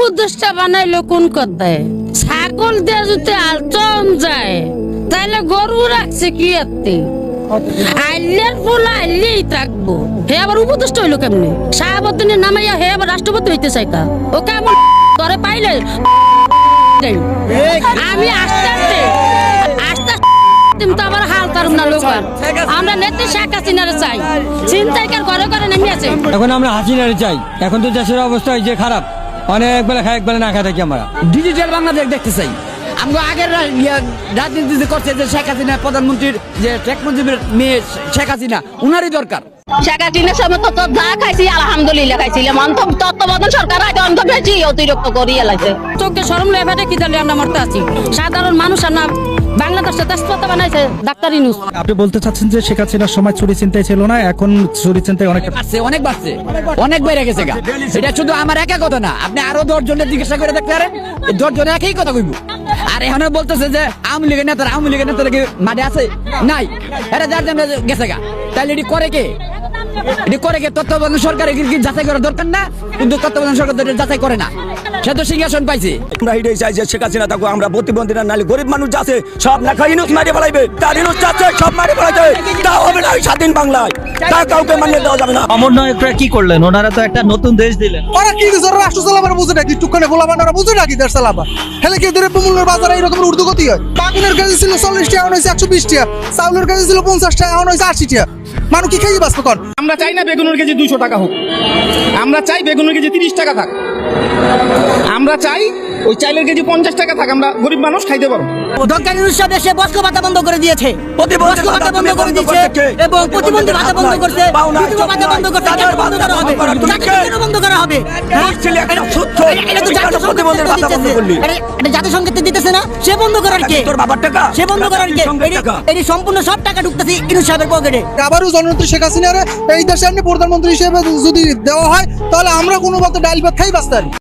উপদেশটা বানাইলো কোন কথায়? ছাগল দিয়ে যদি আলচন যায় তাহলে গরু রাখছে কি এতে আইলের ফুল আইলেই থাকব। হে আবার উপদেষ্টা হইল কেমনে? শাহাবুদ্দিনের নামাইয়া হে আবার রাষ্ট্রপতি হইতে চাইতা ও কেমন ধরে পাইলে? আমি আস্তে আস্তে আস্তে আস্তে কিন্তু আবার হাল তারুম না লোক আমরা নেত্রী শেখ হাসিনারে চাই। চিন্তাইকার ঘরে ঘরে নেমে আছে। এখন আমরা হাসিনারে চাই। এখন তো দেশের অবস্থা যে খারাপ। অনেক বেলা খায় এক বেলা না খায় থাকি আমরা। ডিজিটাল বাংলাদেশ দেখতে চাই। আমরা আগের রাজনীতি যে করছে যে শেখ হাসিনা প্রধানমন্ত্রীর যে শেখ মুজিবের মেয়ে শেখ হাসিনা উনারই দরকার। শেখ হাসিনার সময় তো যা খাইছি আলহামদুলিল্লাহ খাইছিলাম অন্ত তত্ত্বাবধান সরকার আগে অন্ত বেশি অতিরিক্ত করিয়ে লাগছে চোখকে সরম লেভাটে কি জানি আমরা মরতে আছি। সাধারণ মানুষ আমরা না বাংলাদেশে তেজপাতা বানাইছে ডাক্তার ইনুস। আপনি বলতে চাচ্ছেন যে শেখ হাসিনার সময় চুরি চিন্তায় ছিল না এখন চুরি চিন্তায় অনেকটা বাড়ছে অনেক বাড়ছে অনেক বেড়ে গেছে গা। এটা শুধু আমার একা কথা না আপনি আরও দশ জনের জিজ্ঞাসা করে দেখতে পারেন দশ জনে একই কথা কইব। আর এখন বলতেছে যে আওয়ামী লীগের নেতারা আওয়ামী লীগের নেতারা কি মাঠে আছে? নাই। এরা যার জন্য গেছে গা। তাহলে এটি করে কে? এটি করে কে? তত্ত্বাবধান সরকারের কি যাচাই করার দরকার না? কিন্তু তত্ত্বাবধান সরকার তো যাচাই করে না। সে তো সিংহাসন পাইছে। আমরা এটাই চাই যে শেখ হাসিনা থাকব আমরা প্রতিবন্ধী না নাহলে গরিব মানুষ যাচ্ছে সব না খাই ইনুস মারিয়ে ফেলাইবে তার ইনুস যাচ্ছে সব মারিয়ে তা হবে না স্বাধীন বাংলায়। তা কাউকে মানিয়ে দেওয়া যাবে না। সমন্বয়করা কি করলেন? ওনারা তো একটা নতুন দেশ দিলেন। ওরা কি রাষ্ট্র চালাবার বুঝে নাকি টুকানে গোলাবান ওরা বুঝে নাকি দেশ চালাবার? হেলে কি দ্রব্য মূল্যের বাজারে এরকম ঊর্ধ্বগতি হয়? বাগুনের ছিল চল্লিশ টাকা এখন হয়েছে একশো বিশ টাকা। চাউলের ছিল পঞ্চাশ টাকা এখন হয়েছে আশি টাকা। মানুষ কি খাই বাঁচবে কন? আমরা চাই না বেগুনের কেজি দুশো টাকা হোক। আমরা চাই বেগুনের কেজি তিরিশ টাকা থাক। আমরা চাই ওই চাইলের কেজি পঞ্চাশ টাকা থাক আমরা গরিব মানুষ খাইতে পারব। দরকারি উৎসব এসে বস্ক ভাতা বন্ধ করে দিয়েছে। বস্ক ভাতা বন্ধ করে দিয়েছে এবং প্রতিবন্ধী ভাতা বন্ধ করছে ভাতা বন্ধ বন্ধ করা হবে? বন্ধ করা হবে? এটা দিতেছে না। সে বন্ধ করার কে? তোর বাবার টাকা? সে বন্ধ করার কে? এটি সম্পূর্ণ সব টাকা ঢুকতেছে ইনু সাহেবের পকেটে। আবারও জননেত্রী শেখ হাসিনারে এই দেশে প্রধানমন্ত্রী হিসেবে যদি দেওয়া হয় তাহলে আমরা কোনো মতে ডাইল ভাত খাই বাঁচতে